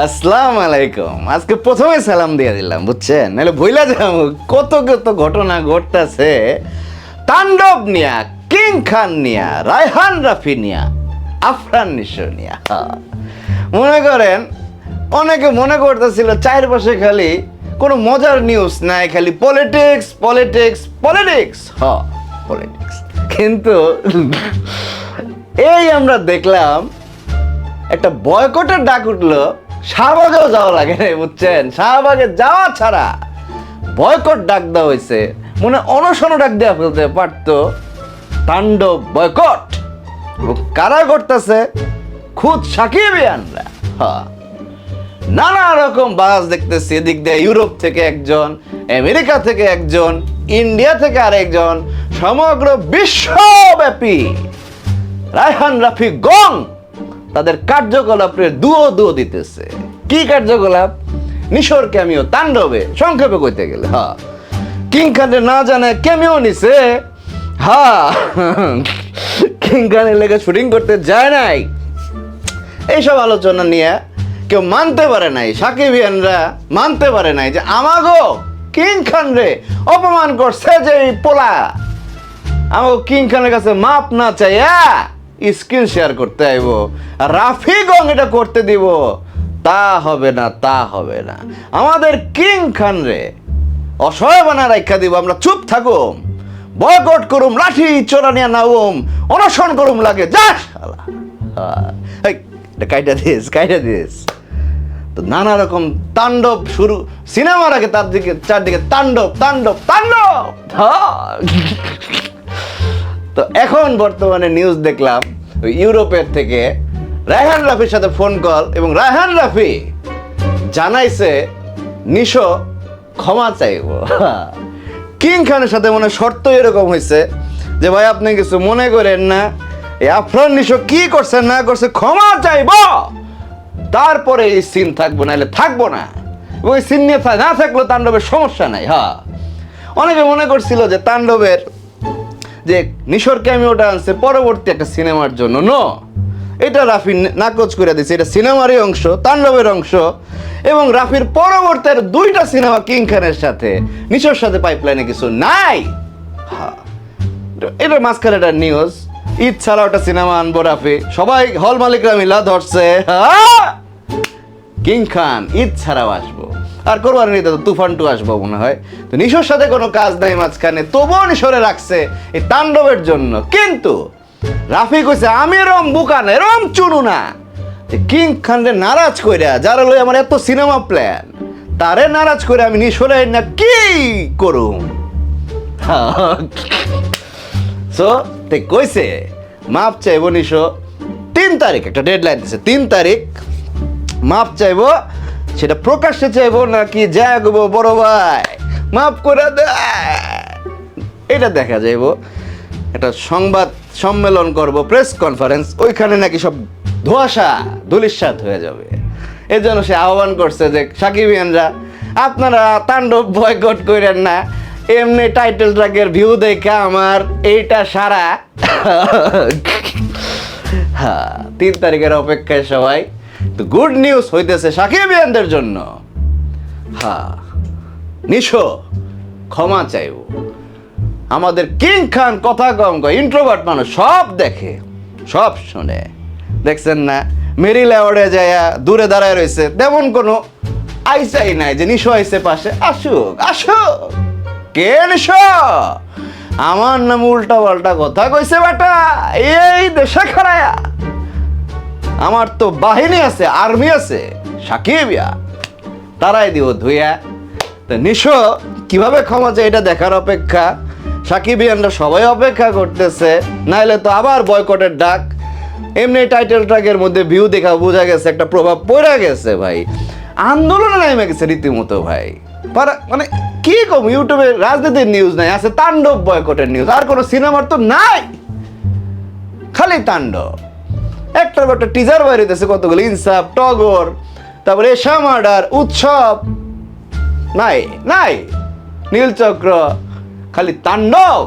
আসসালাম আলাইকুম। আজকে প্রথমে সালাম দিয়ে দিলাম, বুঝছেন? নাহলে ভইলা যাম কত কত ঘটনা ঘটতেছে। তাণ্ডব নিয়া, কিং খান নিয়া, রায়হান রাফি নিয়া, আফরান নিশো নিয়া। মনে করেন, অনেকে মনে করতেছিল চারপাশে খালি কোনো মজার নিউজ নাই, খালি পলিটিক্স পলিটিক্স পলিটিক্স হ পলিটিক্স কিন্তু এই আমরা দেখলাম, একটা বয়কটের ডাক উঠল শাহবাগেও যাওয়া লাগে না বুঝছেন? শাহবাগে যাওয়া ছাড়া বয়কট ডাক দেওয়া হয়েছে। মনে হয় অনশন ডাক দেওয়া ফেলতে পারতো। তাণ্ডব বয়কট। কারা করতেছে? খুদ সাকিব ইয়ানরা হ্যাঁ নানা রকম বাস দেখতেছি, এদিক দিয়ে ইউরোপ থেকে একজন, আমেরিকা থেকে একজন, ইন্ডিয়া থেকে আরেকজন, সমগ্র বিশ্বব্যাপী। রায়হান রাফি গং তাদের কার্যকলাপের দুও দুও দিতেছে। কি কার্যকলাপ? নিশোর ক্যামিও তাণ্ডবে সংক্ষেপে কইতে গেলে, হা। কিং খানের না জানে ক্যামিও নিছে, হা। কিং খানের লেগে শুটিং করতে যায় নাই। এইসব আলোচনা নিয়ে কেউ মানতে পারে নাই সাকিবিয়ানরা মানতে পারে নাই যে আমাগো কিং খান রে অপমান করছে যে পোলা। আমাকে কিং খানের কাছে মাপ না চাইয়া স্ক্রিন শেয়ার করতে আইব। আর রাফি গং এটা করতে দিব। তা হবে না, তা হবে না। আমাদের কিং খান রে, অসহায় বানা রাখা দিব। আমরা চুপ থাকুম। বয়কট করুম, লাঠি চোরা নিয়ে নাউম অনশন করুম লাগে, যা কাইটা দিস কাইটা দিস। তো নানা রকম তাণ্ডব শুরু, সিনেমার আগে তার দিকে, চারদিকে তাণ্ডব তাণ্ডব তাণ্ডব। তো এখন বর্তমানে নিউজ দেখলাম ইউরোপের থেকে রায়হান রাফির সাথে ফোন কল এবং রায়হান রাফি জানাইছে, নিশো, ক্ষমা চাইব। কিং খানের সাথে মনে শর্ত এরকম হয়েছে যে, ভাই, আপনি কিছু মনে করেন না। এই আফরান নিশো কি করছে, না করছে, ক্ষমা চাইব। তারপরে এই সিন থাকব, নাহলে থাকব না। ওই সিন নিয়ে না থাকলেও তাণ্ডবের সমস্যা নাই হ্যাঁ। অনেকে মনে করছিল যে, তাণ্ডবের যে নিশোর ক্যামিওটা আনছে, পরবর্তী একটা সিনেমার জন্য। নো। এটা রাফি নাকচ করে দিচ্ছে এটা সিনেমারই অংশ, তাণ্ডবের অংশ। এবং রাফির পরবর্তী দুইটা সিনেমা কিং খানের সাথে। নিশোর সাথে পাইপলাইনে কিছু নাই। এটা মাঝখানে একটা নিউজ ঈদ ছাড়া ওটা সিনেমা আনব রাফি। সবাই হল মালিকরা মিলা ধরছে! কিং খান, ঈদ ছাড়াও আসব। আর কোরবানি তো তুফান টু আসব মনে হয়। তো নিশোর সাথে কোনো কাজ নাই মাঝখানে, তবুও নিশোরে রাখছে এই তাণ্ডবের জন্য। কিন্তু রাফি কইছে, আমি এরম বুকান এরম চুনু না। কিং খানরে নারাজ কইরা, যারা লই আমার এত সিনেমা প্ল্যান, তারে নারাজ করে আমি নিশোরে না কি করুম? সো তে কইছে, মাপ চাইব নিশো, তিন তারিখ, একটা ডেডলাইন দিছে, তিন তারিখ, মাপ চাইব সেটা প্রকাশ্যে চাইব নাকি জাগবো, বড় ভাই? মাফ করে এটা দেখা যাইবো। একটা সংবাদ সম্মেলন করব প্রেস কনফারেন্স ওইখানে নাকি সব ধোয়াশা ধুলিস্বাদ হয়ে যাবে। এর জন্য সে আহ্বান করছে যে সাকিবিয়ানরা আপনারা তাণ্ডব বয়কট করেন না। এমনি টাইটেল ট্র্যাকের ভিউ দেখে আমার এইটা সারা। হ্যাঁ তিন তারিখের অপেক্ষায় সবাই তো গুড নিউজ হইতেছে সাকিব সাকিবিয়ানদের জন্য। হ্যাঁ নিশো, ক্ষমা চাইব আমাদের কিং খান, কথা কম কয় ইন্ট্রোভার্ট মানুষ সব দেখে, সব শুনে। দেখছেন না, মেরি লেওয়ার্ডে যায় দূরে দাঁড়ায় রয়েছে, তেমন কোনো আইসাই নাই যে নিশো আইসে পাশে। আসুক আসুক। কে নিশো? আমার নাম উল্টা পাল্টা কথা কইছে বেটা, এই দেশে খারায়া আমার তো বাহিনী আছে, আর্মি আছে সাকিবিয়া তারাই দিব ধুইয়া। তো নিশো, কীভাবে ক্ষমা চায় এটা দেখার অপেক্ষা? সাকিবিয়ানরা সবাই অপেক্ষা করতেছে, নাইলে তো আবার বয়কটের ডাক। এমনি টাইটেল ট্র্যাকের মধ্যে ভিউ দেখা বোঝা গেছে, একটা প্রভাব পড়ে গেছে ভাই। আন্দোলনে নেমে গেছে রীতিমতো ভাই। মানে কি কম, ইউটিউবে রাজনীতির নিউজ নাই, আছে তাণ্ডব বয়কটের নিউজ আর কোনো সিনেমার তো নাই। খালি তাণ্ডব। একটার একটা টিজার বাইরেতেছে কতগুলো ইনসাফ টগর, তারপরে এশা মার্ডার, উৎসব। নাই নাই। নীলচক্র, খালি তাণ্ডব।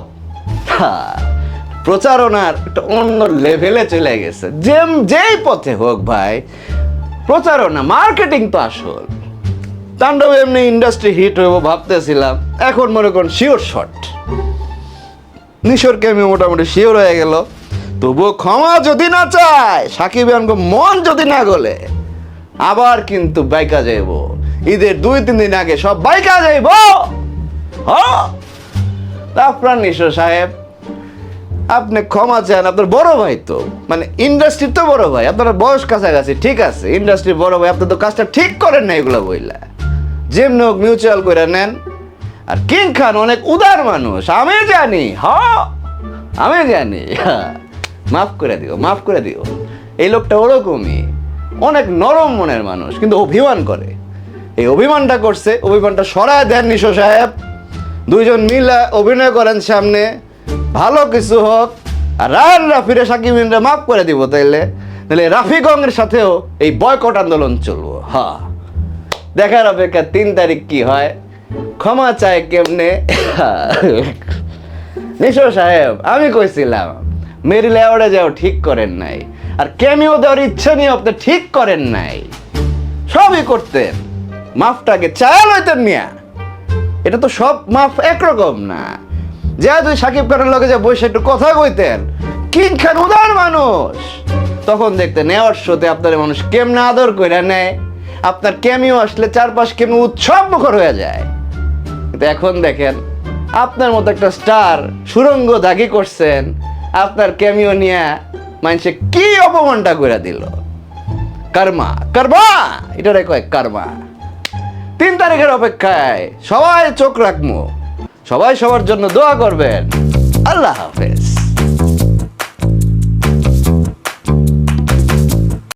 প্রচারণার একটা অন্য লেভেলে চলে গেছে। যেম, যেই পথে হোক ভাই, প্রচারণা মার্কেটিং তো আসল। তাণ্ডব এমনি ইন্ডাস্ট্রি হিট হইব ভাবতেছিলাম। এখন মনে করুন শিওর শট নিশোরকে আমি মোটামুটি শিওর হয়ে গেল। তবুও ক্ষমা যদি না চায়, সাকিব মন যদি না গলে, আবার কিন্তু বাইকা যাইব। ঈদের দুই, তিন দিন আগে সব বাইকা যাইব। আপনার সাহেব, আপনি ক্ষমা চান, আপনার বড় ভাই তো। মানে ইন্ডাস্ট্রির তো বড় ভাই, আপনার বয়স কাছাকাছি, ঠিক আছে। ইন্ডাস্ট্রির বড় ভাই, আপনি তো কাজটা ঠিক করেন না এগুলো বইলা। যেমনি হোক মিউচুয়াল করে নেন। আর কিং খান অনেক উদার মানুষ, আমি জানি, হ? আমি জানি হ্যাঁ। মাফ করে দিও, মাফ করে দিও। এই লোকটা ওরকমই, অনেক নরম মনের মানুষ, কিন্তু অভিমান করে। এই অভিমানটা করছে, অভিমানটা সরায় দেন নিশো সাহেব। দুইজন মিলে অভিনয় করেন সামনে। ভালো কিছু হোক, আর রায়ন রাফিরে সাকিব ইমরা মাফ করে দিব তাইলে। তাহলে রাফি রাফিগঙ্গের সাথেও এই বয়কট আন্দোলন চলবো। হা। দেখার অপেক্ষা তিন তারিখ কি হয়, ক্ষমা চায় কেমনে? নিশো সাহেব, আমি কইছিলাম মেরিল অ্যাওয়ার্ডে যাও, ঠিক করেন নাই। আর ক্যামিও দেওয়ার ইচ্ছা নিয়ে আপনি ঠিক করেন নাই। সবই করতেন। মাফটাকে চায়াল হইতেন মিয়া। এটা তো সব মাফ একরকম না। যে তুই সাকিব খানের লগে যে বসে একটু কথা কইতেন, কিং খান উদার মানুষ। তখন দেখতে নেওয়ার শোতে আপনার মানুষ কেমনে আদর করে নেয়। আপনার ক্যামিও আসলে চারপাশ কেমন উৎসব মুখর হয়ে যায়। কিন্তু এখন দেখেন, আপনার মতো একটা স্টার সুরঙ্গ দাগি করছেন। আপনার ক্যামিও নিয়ে মানুষে কি অপমানটা করে দিল? কর্মা কর্মা, এটারে কয় কর্মা। তিন তারিখের অপেক্ষায় সবাই চোখ রাখব সবাই সবার জন্য দোয়া করবেন। আল্লাহ হাফেজ।